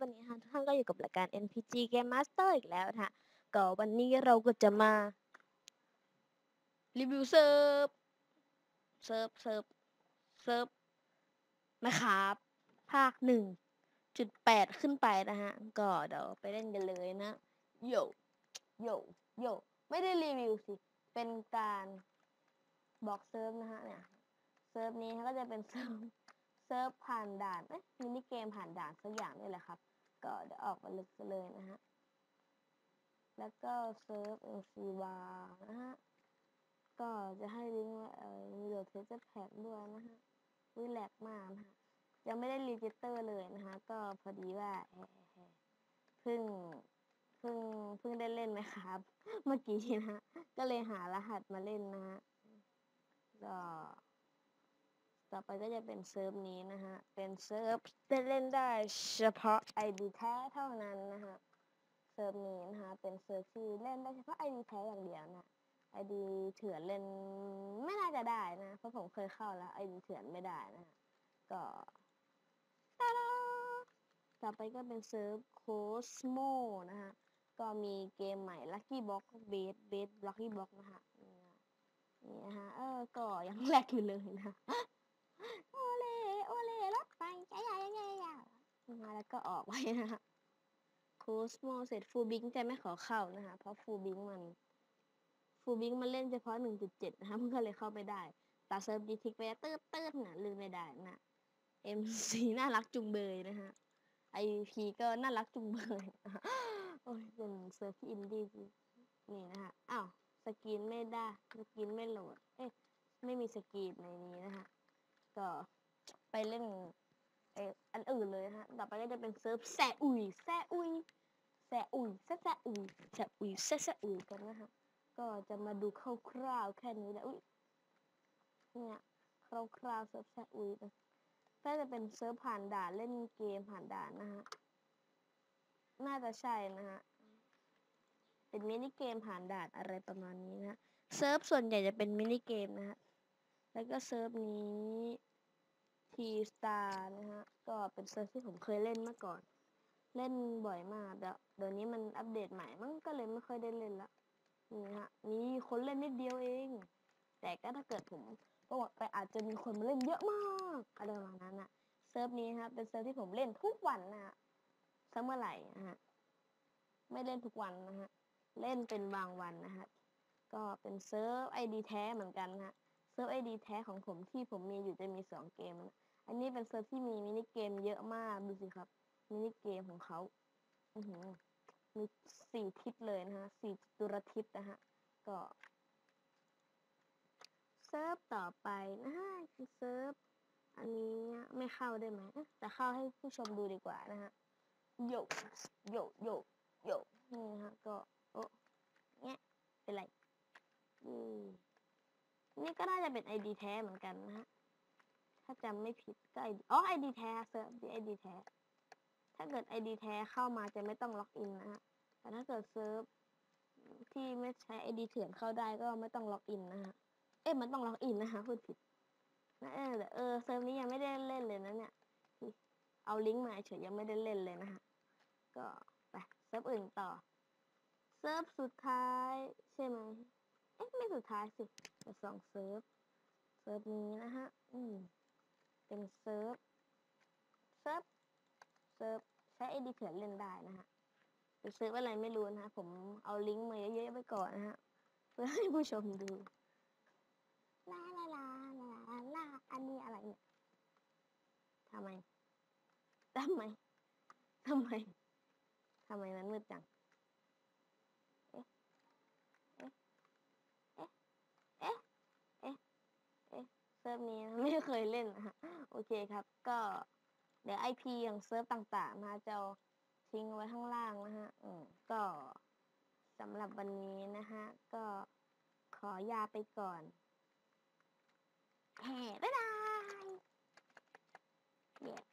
วันนี้ท่านก็อยู่กับรายการ NPG Game Master อีกแล้วนะคะก็วันนี้เราก็จะมา รีวิวเซิร์ฟ เซิร์ฟ เซิร์ฟ เซิร์ฟนะครับ ภาคหนึ่งจุดแปดขึ้นไปนะฮะ ก็เดี๋ยวไปเล่นกันเลยนะ โย โย โย ไม่ได้รีวิวสิ เป็นการบอกเซิร์ฟนะฮะเนี่ย เซิร์ฟนี้ก็จะเป็นเซิร์ฟ ซิร์ฟผ่านด่านเอ๊ะมินิเกมผ่านด่านสักอย่างนี่แหละครับ ก็เดี๋ยวออกมาลึกเลยนะฮะ แล้วก็เซิร์ฟเอลซีวานะฮะ ก็จะให้ลิงก์เออมีโหลดเทสต์แพ็ด้วยนะฮะวิแลกมากนะฮะ ยังไม่ได้รีจิสเตอร์เลยนะคะ ก็พอดีว่าเพิ่งเพิ่งเพิ่งได้เล่นนะครับ เมื่อกี้นะฮะก็เลยหารหัสมาเล่นนะฮะก็ อไปก็จะเป็นเซิร์ฟนี้นะฮะ เป็นเซิร์ฟจะเล่นได้เฉพาะ ID แท้เท่านั้นนะฮะ เซิร์ฟนี้นะคะเป็นเซิร์ฟที่เล่นได้เฉพาะ ID แท้อย่างเดียวนะ ID เถื่อนเล่นไม่น่าจะได้นะ เพราะผมเคยเข้าแล้ว ID เถื่อนไม่ได้นะฮะ ก็ตาดาต่อไปก็เป็นเซิร์ฟโคสโมนะฮะ ก็มีเกมใหม่ Lucky Box Base Base Lucky Box นะฮะนี่นะฮะ เออ ก็ยังแรกอยู่เลยนะ โอเลโอเลรถไฟใจใหญ่ใหญ่ใหญ่มาแล้ว ก็ออกไปนะฮะโคสโมเสร็จฟูบิงจะไม่ขอเข้านะฮะเพราะฟูบิงมันฟูบิงมันเล่นเฉพาะ 1.7 นะคะมันก็เลยเข้าไม่ได้ตาเซิร์ฟดีทิกไปเติร์ดเติร์ดน่ะลืมไม่ได้นะ MC น่ารักจุงเบยนะฮะ IP ก็น่ารักจุงเบยโอ้ยเป็นเซิร์ฟที่อินดี้นี่นะฮะอ้าวสกรีนไม่ได้สกรีนไม่โหลด เอ๊ะไม่มีสกรีนในนี้นะฮะก็ไปเล่น เออันอื่นเลยนะฮะต่อไปก็จะเป็นเซิร์ฟแซอุยแซอุยแซอุยแซแซอุยแซอุยแซแซอุยกันนะฮะก็จะมาดูคร่าวๆแค่นี้แหละอุ้ยเนี่ยคร่าวๆเซิร์ฟแซอุยนะก็จะเป็นเซิร์ฟผ่านด่านเล่นเกมผ่านด่านนะฮะน่าจะใช่นะฮะเป็นมินิเกมผ่านด่านอะไรประมาณนี้นะฮะเซิร์ฟส่วนใหญ่จะเป็นมินิเกมนะฮะแล้วก็เซิร์ฟนี้ ทีสตาร์นะฮะ ก็เป็นเซิร์ฟที่ผมเคยเล่นมื่อก่อน เล่นบ่อยมากเดี๋ยวเดี๋ยวนี้มันอัปเดตใหม่มันก็เลยไม่ค่อยได้เล่นละนี่ฮะมีคนเล่นนิดเดียวเอง แต่ก็ถ้าเกิดผมประวัติไปอาจจะมีคนมาเล่นเยอะมากอะไรประมาณนั้นอะเซิร์ฟนี้ฮะเป็นเซิร์ฟที่ผมเล่นทุกวันนะฮะซัมเมื่อไหร่นะฮะไม่เล่นทุกวันนะฮะเล่นเป็นบางวันนะฮะก็เป็นเซิร์ฟไอดีแท้เหมือนกันนะฮะ ซิร์ฟไอดีแท้ของผมที่ผมมีอยู่จะมีสองเกม อันนี้เป็นเซิร์ฟที่มีมินิเกมเยอะมากดูสิครับ มินิเกมของเขาอือหือมีสี่ทิศเลยนะฮะสี่ตุรทิศนะฮะ ก็เซิร์ฟต่อไปนะฮะเซิร์ฟอันนี้ไม่เข้าได้ไหมแต่เข้าให้ผู้ชมดูดีกว่านะฮะโยโยโยโยนี่นะฮะก็โอ้เนี้ยเป็นไรอืมนี่ก็น่าจะ เป็นไอดีแท้เหมือนกันนะฮะ ถ้าจำไม่ผิดก็ไออ๋อไอดีแท้เซิร์ฟไอดีแท้ ถ้าเกิดไอดีแท้เข้ามาจะไม่ต้องล็อกอินนะฮะ แต่ถ้าเกิดเซิร์ฟที่ไม่ใช้ไอดีเถื่อนเข้าได้ก็ไม่ต้องล็อกอินนะฮะ เอ๊ะมันต้องล็อกอินนะคะพูดผิดนะเออแต่เออเซิร์ฟนี้ยังไม่ได้เล่นเลยนะเนี่ย เอาลิงก์มาเฉยยังไม่ได้เล่นเลยนะฮะ ก็ไปเซิร์ฟอื่นต่อ เซิร์ฟสุดท้ายใช่ไหมเอ๊ะไม่สุดท้ายสิแต่สองเซิร์ฟ เซิร์ฟนี้นะฮะ อืม เป็นเซิร์ฟ เซิร์ฟ เซิร์ฟ ใช้ไอดีเถื่อนเล่นได้นะฮะเป็นเซิร์ฟอะไรไม่รู้นะฮะ ผมเอาลิงก์มาเยอะๆไว้ก่อนนะฮะ เพื่อให้ผู้ชมดูลาลาลาลาลาลา อันนี้อะไรเนี่ยทำไม ทำไม ทำไม ทำไมมันมืดจัง เซิร์ฟนี้ไม่เคยเล่นนะฮะโอเคครับ ก็เดี๋ยวไอพีของเซิร์ฟต่างๆนะจะทิ้งไว้ข้างล่างนะฮะอืมก็สำหรับวันนี้นะฮะ ก็ขอยาไปก่อนแฮ่บ๊ายบายเย้